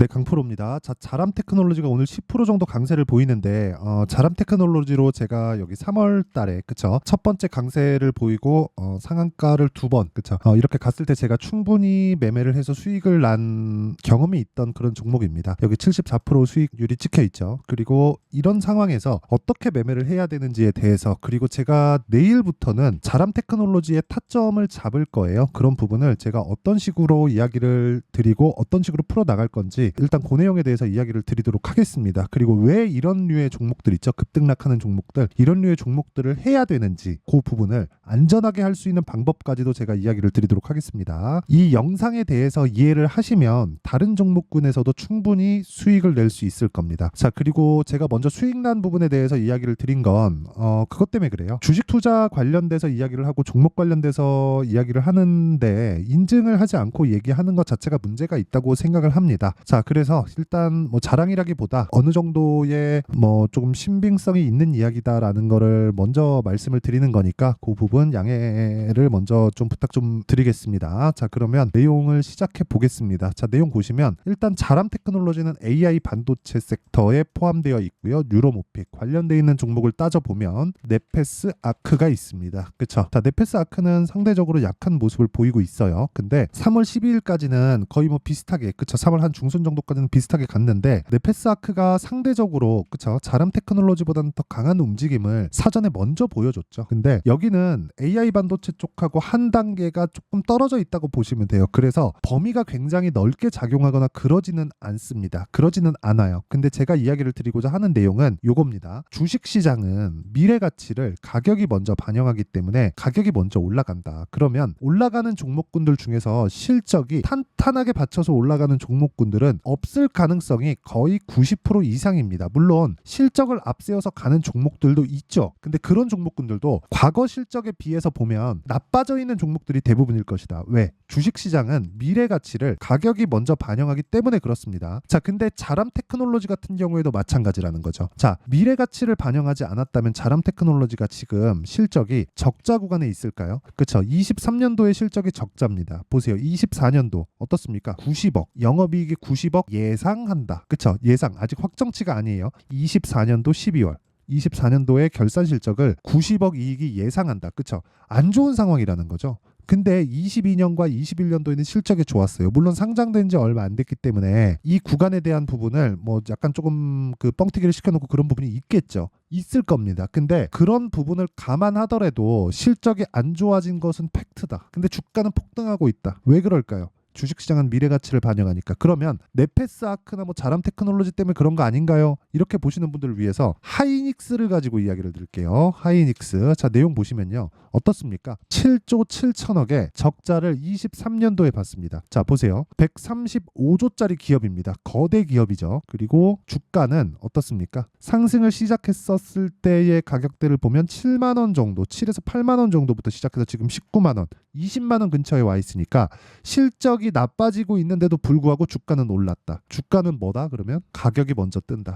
네, 강프로입니다. 자, 자람 테크놀로지가 오늘 10% 정도 강세를 보이는데 어, 자람 테크놀로지로 제가 여기 3월 달에 그쵸? 첫 번째 강세를 보이고 어, 상한가를 두 번 그쵸? 어, 이렇게 갔을 때 제가 충분히 매매를 해서 수익을 난 경험이 있던 그런 종목입니다. 여기 74% 수익률이 찍혀 있죠. 그리고 이런 상황에서 어떻게 매매를 해야 되는지에 대해서 그리고 제가 내일부터는 자람 테크놀로지의 타점을 잡을 거예요. 그런 부분을 제가 어떤 식으로 이야기를 드리고 어떤 식으로 풀어 나갈 건지 일단 그 내용에 대해서 이야기를 드리도록 하겠습니다. 그리고 왜 이런 류의 종목들 있죠? 급등락하는 종목들 이런 류의 종목들을 해야 되는지 그 부분을 안전하게 할 수 있는 방법까지도 제가 이야기를 드리도록 하겠습니다. 이 영상에 대해서 이해를 하시면 다른 종목군에서도 충분히 수익을 낼 수 있을 겁니다. 자 그리고 제가 먼저 수익 난 부분에 대해서 이야기를 드린 건 어, 그것 때문에 그래요. 주식 투자 관련돼서 이야기를 하고 종목 관련돼서 이야기를 하는데 인증을 하지 않고 얘기하는 것 자체가 문제가 있다고 생각을 합니다. 자 그래서 일단 뭐 자랑이라기보다 어느 정도의 뭐 조금 신빙성이 있는 이야기다라는 거를 먼저 말씀을 드리는 거니까 그 부분 양해를 먼저 좀 부탁 좀 드리겠습니다. 자 그러면 내용을 시작해 보겠습니다. 자 내용 보시면 일단 자람 테크놀로지는 AI 반도체 섹터에 포함되어 있고요. 뉴로모픽 관련돼 있는 종목을 따져 보면 네페스 아크가 있습니다. 그쵸? 자 네페스 아크는 상대적으로 약한 모습을 보이고 있어요. 근데 3월 12일까지는 거의 뭐 비슷하게 그쵸? 3월 한 중순 정도까지는 비슷하게 갔는데 네페스 아크가 상대적으로 그쵸? 자람 테크놀로지보다는 더 강한 움직임을 사전에 먼저 보여줬죠. 근데 여기는 AI 반도체 쪽하고 한 단계가 조금 떨어져 있다고 보시면 돼요. 그래서 범위가 굉장히 넓게 작용하거나 그러지는 않습니다. 그러지는 않아요. 근데 제가 이야기를 드리고자 하는 내용은 요겁니다. 주식 시장은 미래 가치를 가격이 먼저 반영하기 때문에 가격이 먼저 올라간다. 그러면 올라가는 종목군들 중에서 실적이 탄탄하게 받쳐서 올라가는 종목군들은 없을 가능성이 거의 90% 이상입니다. 물론 실적을 앞세워서 가는 종목들도 있죠. 근데 그런 종목군들도 과거 실적에 비해서 보면 나빠져 있는 종목들이 대부분일 것이다. 왜? 주식 시장은 미래 가치를 가격이 먼저 반영하기 때문에 그렇습니다. 자, 근데 자람 테크놀로지 같은 경우에도 마찬가지라는 거죠. 자, 미래 가치를 반영하지 않았다면 자람 테크놀로지가 지금 실적이 적자 구간에 있을까요? 그렇죠. 23년도의 실적이 적자입니다. 보세요. 24년도 어떻습니까? 90억. 영업이익이 90억 예상한다. 그렇죠. 예상 아직 확정치가 아니에요. 24년도 12월. 24년도의 결산 실적을 90억 이익이 예상한다. 그쵸? 안 좋은 상황이라는 거죠. 근데 22년과 21년도에는 실적이 좋았어요. 물론 상장된 지 얼마 안 됐기 때문에 이 구간에 대한 부분을 뭐 약간 조금 그 뻥튀기를 시켜놓고 그런 부분이 있겠죠. 있을 겁니다. 근데 그런 부분을 감안하더라도 실적이 안 좋아진 것은 팩트다. 근데 주가는 폭등하고 있다. 왜 그럴까요? 주식시장은 미래 가치를 반영하니까 그러면 네페스 아크나 뭐 자람 테크놀로지 때문에 그런 거 아닌가요? 이렇게 보시는 분들을 위해서 하이닉스를 가지고 이야기를 드릴게요. 하이닉스 자 내용 보시면요 어떻습니까? 7조 7천억의 적자를 23년도에 봤습니다. 자 보세요 135조짜리 기업입니다. 거대 기업이죠. 그리고 주가는 어떻습니까? 상승을 시작했었을 때의 가격대를 보면 7만 원 정도 7에서 8만 원 정도부터 시작해서 지금 19만 원 20만 원 근처에 와 있으니까 실적이 나빠지고 있는데도 불구하고 주가는 올랐다. 주가는 뭐다? 그러면 가격이 먼저 뜬다.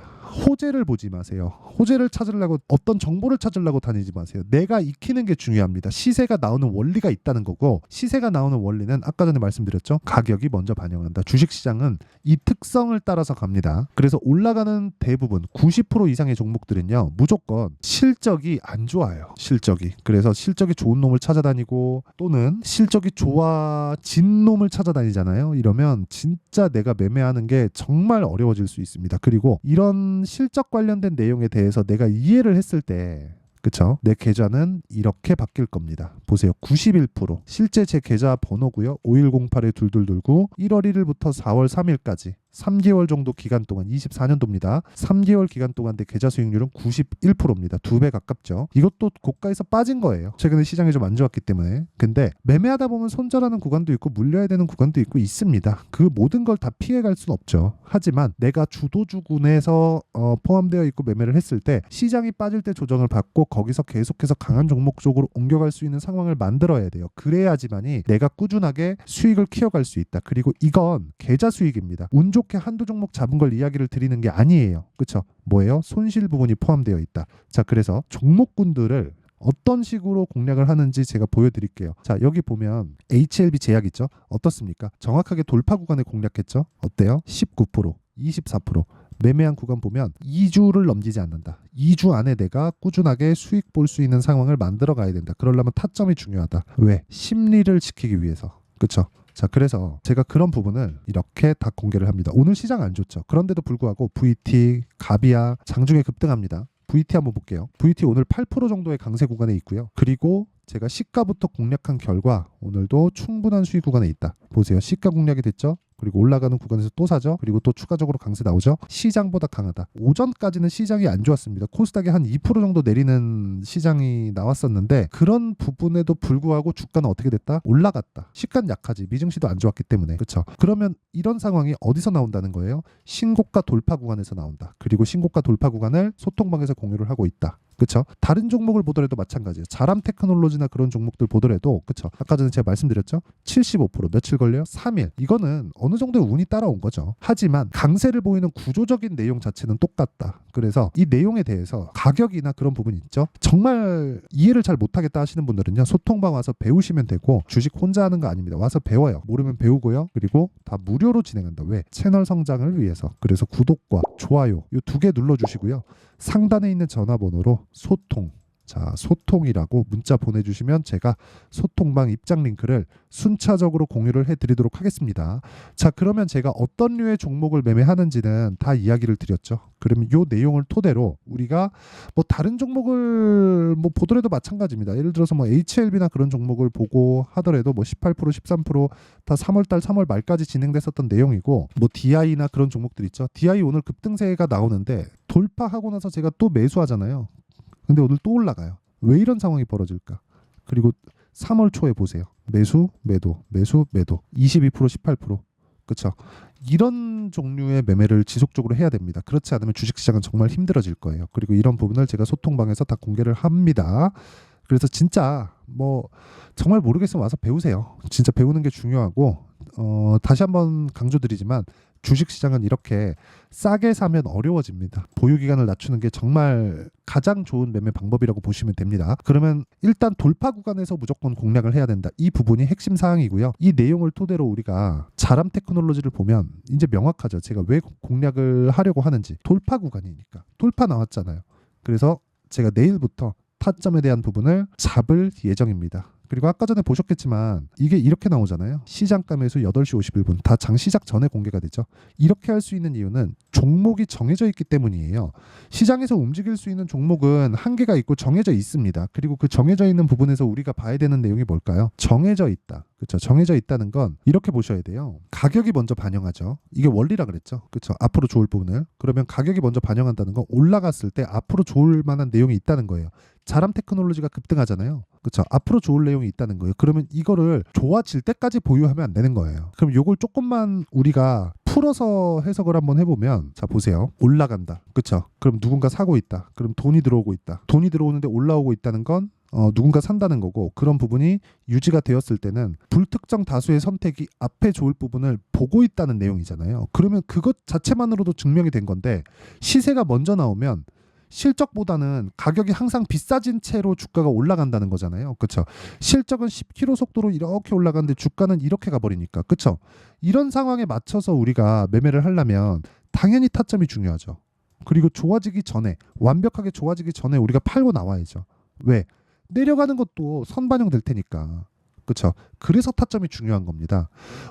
호재를 보지 마세요. 호재를 찾으려고 어떤 정보를 찾으려고 다니지 마세요. 내가 익히는 게 중요합니다. 시세가 나오는 원리가 있다는 거고 시세가 나오는 원리는 아까 전에 말씀드렸죠. 가격이 먼저 반영한다. 주식 시장은 이 특성을 따라서 갑니다. 그래서 올라가는 대부분 90% 이상의 종목들은요. 무조건 실적이 안 좋아요. 실적이. 그래서 실적이 좋은 놈을 찾아다니고 또는 실적이 좋아진 놈을 찾아다니잖아요. 이러면 진짜 내가 매매하는 게 정말 어려워질 수 있습니다. 그리고 이런 실적 관련된 내용에 대해서 내가 이해를 했을 때 그쵸? 내 계좌는 이렇게 바뀔 겁니다. 보세요. 91% 실제 제 계좌 번호고요. 5108에 둘둘둘구 1월 1일부터 4월 3일까지 3개월 정도 기간 동안 24년도입니다. 3개월 기간 동안 내 계좌 수익률은 91%입니다. 두 배 가깝죠. 이것도 고가에서 빠진 거예요. 최근에 시장이 좀 안 좋았기 때문에. 근데 매매하다 보면 손절하는 구간도 있고 물려야 되는 구간도 있고 있습니다. 그 모든 걸 다 피해 갈 수는 없죠. 하지만 내가 주도주군에서 어, 포함되어 있고 매매를 했을 때 시장이 빠질 때 조정을 받고 거기서 계속해서 강한 종목 쪽으로 옮겨갈 수 있는 상황을 만들어야 돼요. 그래야지만이 내가 꾸준하게 수익을 키워갈 수 있다. 그리고 이건 계좌 수익입니다. 운 좋게 한두 종목 잡은 걸 이야기를 드리는 게 아니에요. 그렇죠? 뭐예요? 손실 부분이 포함되어 있다. 자, 그래서 종목군들을 어떤 식으로 공략을 하는지 제가 보여드릴게요. 자 여기 보면 HLB 제약 있죠? 어떻습니까? 정확하게 돌파 구간에 공략했죠? 어때요? 19%, 24%. 매매한 구간 보면 2주를 넘기지 않는다. 2주 안에 내가 꾸준하게 수익 볼 수 있는 상황을 만들어 가야 된다. 그러려면 타점이 중요하다. 왜? 심리를 지키기 위해서. 그렇죠? 자, 그래서 제가 그런 부분을 이렇게 다 공개를 합니다. 오늘 시장 안 좋죠. 그런데도 불구하고 VT, 가비아 장중에 급등합니다. VT 한번 볼게요. VT 오늘 8% 정도의 강세 구간에 있고요. 그리고 제가 시가부터 공략한 결과 오늘도 충분한 수익 구간에 있다. 보세요. 시가 공략이 됐죠? 그리고 올라가는 구간에서 또 사죠. 그리고 또 추가적으로 강세 나오죠. 시장보다 강하다. 오전까지는 시장이 안 좋았습니다. 코스닥이 한 2% 정도 내리는 시장이 나왔었는데 그런 부분에도 불구하고 주가는 어떻게 됐다? 올라갔다. 시가는 약하지. 미증시도 안 좋았기 때문에. 그렇죠. 그러면 이런 상황이 어디서 나온다는 거예요? 신고가 돌파 구간에서 나온다. 그리고 신고가 돌파 구간을 소통방에서 공유를 하고 있다. 그렇죠? 다른 종목을 보더라도 마찬가지예요. 자람 테크놀로지나 그런 종목들 보더라도 그렇죠? 아까 전에 제가 말씀드렸죠? 75% 며칠 걸려요? 3일. 이거는 어느 정도의 운이 따라온 거죠. 하지만 강세를 보이는 구조적인 내용 자체는 똑같다. 그래서 이 내용에 대해서 가격이나 그런 부분 있죠? 정말 이해를 잘 못하겠다 하시는 분들은요. 소통방 와서 배우시면 되고 주식 혼자 하는 거 아닙니다. 와서 배워요. 모르면 배우고요. 그리고 다 무료로 진행한다. 왜? 채널 성장을 위해서. 그래서 구독과 좋아요 이 두 개 눌러주시고요. 상단에 있는 전화번호로 소통 자 소통이라고 문자 보내주시면 제가 소통방 입장 링크를 순차적으로 공유를 해드리도록 하겠습니다. 자 그러면 제가 어떤 류의 종목을 매매하는지는 다 이야기를 드렸죠. 그러면 요 내용을 토대로 우리가 뭐 다른 종목을 뭐 보더라도 마찬가지입니다. 예를 들어서 뭐 HLB나 그런 종목을 보고 하더라도 뭐 18% 13%다 3월달 3월 말까지 진행됐었던 내용이고 뭐 DI나 그런 종목들 있죠. DI 오늘 급등세가 나오는데 돌파하고 나서 제가 또 매수하잖아요. 근데 오늘 또 올라가요. 왜 이런 상황이 벌어질까? 그리고 3월 초에 보세요. 매수, 매도, 매수, 매도. 22%, 18%. 그렇죠. 이런 종류의 매매를 지속적으로 해야 됩니다. 그렇지 않으면 주식시장은 정말 힘들어질 거예요. 그리고 이런 부분을 제가 소통방에서 다 공개를 합니다. 그래서 진짜 뭐 정말 모르겠으면 와서 배우세요. 진짜 배우는 게 중요하고 어, 다시 한번 강조드리지만 주식시장은 이렇게 싸게 사면 어려워집니다. 보유 기간을 낮추는 게 정말 가장 좋은 매매 방법이라고 보시면 됩니다. 그러면 일단 돌파 구간에서 무조건 공략을 해야 된다. 이 부분이 핵심 사항이고요. 이 내용을 토대로 우리가 자람 테크놀로지를 보면 이제 명확하죠. 제가 왜 공략을 하려고 하는지 돌파 구간이니까 돌파 나왔잖아요. 그래서 제가 내일부터 타점에 대한 부분을 잡을 예정입니다. 그리고 아까 전에 보셨겠지만 이게 이렇게 나오잖아요. 매수 8시 51분 다 장 시작 전에 공개가 되죠. 이렇게 할 수 있는 이유는 종목이 정해져 있기 때문이에요. 시장에서 움직일 수 있는 종목은 한계가 있고 정해져 있습니다. 그리고 그 정해져 있는 부분에서 우리가 봐야 되는 내용이 뭘까요? 정해져 있다. 그렇죠. 정해져 있다는 건 이렇게 보셔야 돼요. 가격이 먼저 반영하죠. 이게 원리라 그랬죠. 그렇죠. 앞으로 좋을 부분을. 그러면 가격이 먼저 반영한다는 건 올라갔을 때 앞으로 좋을 만한 내용이 있다는 거예요. 자람 테크놀로지가 급등하잖아요. 그렇죠. 앞으로 좋을 내용이 있다는 거예요. 그러면 이거를 좋아질 때까지 보유하면 안 되는 거예요. 그럼 요걸 조금만 우리가 풀어서 해석을 한번 해보면 자 보세요. 올라간다. 그렇죠. 그럼 누군가 사고 있다. 그럼 돈이 들어오고 있다. 돈이 들어오는데 올라오고 있다는 건 어, 누군가 산다는 거고 그런 부분이 유지가 되었을 때는 불특정 다수의 선택이 앞에 좋을 부분을 보고 있다는 내용이잖아요. 그러면 그것 자체만으로도 증명이 된 건데 시세가 먼저 나오면 실적보다는 가격이 항상 비싸진 채로 주가가 올라간다는 거잖아요. 그렇죠? 실적은 10km 속도로 이렇게 올라가는데 주가는 이렇게 가버리니까. 그렇죠? 이런 상황에 맞춰서 우리가 매매를 하려면 당연히 타점이 중요하죠. 그리고 좋아지기 전에 완벽하게 좋아지기 전에 우리가 팔고 나와야죠. 왜? 내려가는 것도 선반영 될 테니까. 그렇죠. 그래서 타점이 중요한 겁니다.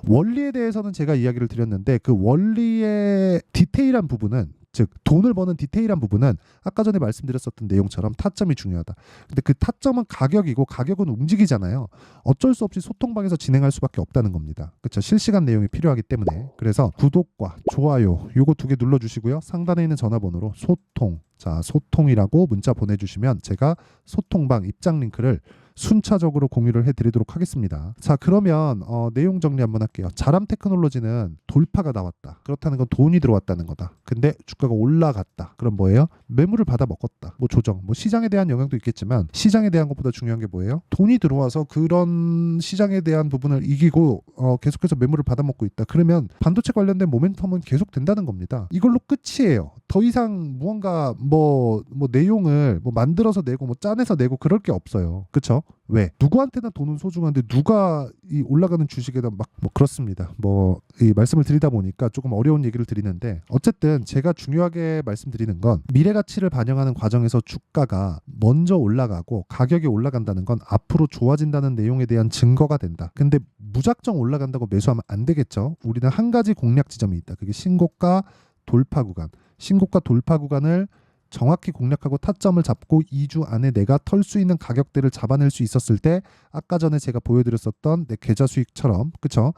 원리에 대해서는 제가 이야기를 드렸는데 그 원리의 디테일한 부분은 즉 돈을 버는 디테일한 부분은 아까 전에 말씀드렸었던 내용처럼 타점이 중요하다. 근데 그 타점은 가격이고 가격은 움직이잖아요. 어쩔 수 없이 소통방에서 진행할 수밖에 없다는 겁니다. 그렇죠. 실시간 내용이 필요하기 때문에 그래서 구독과 좋아요 요거 두 개 눌러 주시고요. 상단에 있는 전화번호로 소통 자 소통이라고 문자 보내주시면 제가 소통방 입장 링크를 순차적으로 공유를 해드리도록 하겠습니다. 자 그러면 어, 내용 정리 한번 할게요. 자람 테크놀로지는 돌파가 나왔다. 그렇다는 건 돈이 들어왔다는 거다. 근데 주가가 올라갔다. 그럼 뭐예요? 매물을 받아 먹었다. 뭐 조정, 뭐 시장에 대한 영향도 있겠지만 시장에 대한 것보다 중요한 게 뭐예요? 돈이 들어와서 그런 시장에 대한 부분을 이기고 어, 계속해서 매물을 받아 먹고 있다. 그러면 반도체 관련된 모멘텀은 계속 된다는 겁니다. 이걸로 끝이에요. 더 이상 무언가 뭐, 뭐 내용을 뭐 만들어서 내고 뭐 짜내서 내고 그럴 게 없어요. 그쵸? 왜? 누구한테나 돈은 소중한데 누가 이 올라가는 주식에다 막 뭐 그렇습니다. 뭐 이 말씀을 드리다 보니까 조금 어려운 얘기를 드리는데 어쨌든 제가 중요하게 말씀드리는 건 미래 가치를 반영하는 과정에서 주가가 먼저 올라가고 가격이 올라간다는 건 앞으로 좋아진다는 내용에 대한 증거가 된다. 근데 무작정 올라간다고 매수하면 안 되겠죠. 우리는 한 가지 공략 지점이 있다. 그게 신고가 돌파 구간. 신고가 돌파 구간을 정확히 공략하고 타점을 잡고 2주 안에 내가 털 수 있는 가격대를 잡아낼 수 있었을 때 아까 전에 제가 보여드렸었던 내 계좌 수익처럼 그쵸?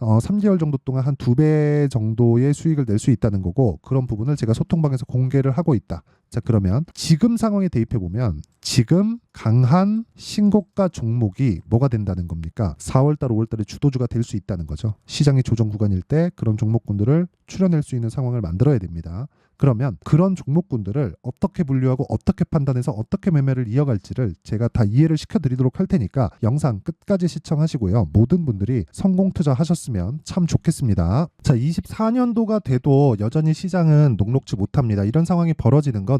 어, 3개월 정도 동안 한 두 배 정도의 수익을 낼 수 있다는 거고 그런 부분을 제가 소통방에서 공개를 하고 있다. 자 그러면 지금 상황에 대입해 보면 지금 강한 신고가 종목이 뭐가 된다는 겁니까? 4월달, 5월달에 주도주가 될 수 있다는 거죠. 시장이 조정 구간일 때 그런 종목군들을 출연할 수 있는 상황을 만들어야 됩니다. 그러면 그런 종목군들을 어떻게 분류하고 어떻게 판단해서 어떻게 매매를 이어갈지를 제가 다 이해를 시켜드리도록 할 테니까 영상 끝까지 시청하시고요. 모든 분들이 성공 투자하셨으면 참 좋겠습니다. 자, 24년도가 돼도 여전히 시장은 녹록지 못합니다. 이런 상황이 벌어지는 건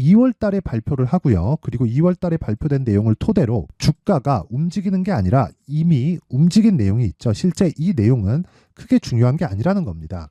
2월 달에 발표를 하고요. 그리고 2월 달에 발표된 내용을 토대로 주가가 움직이는 게 아니라 이미 움직인 내용이 있죠. 실제 이 내용은 크게 중요한 게 아니라는 겁니다.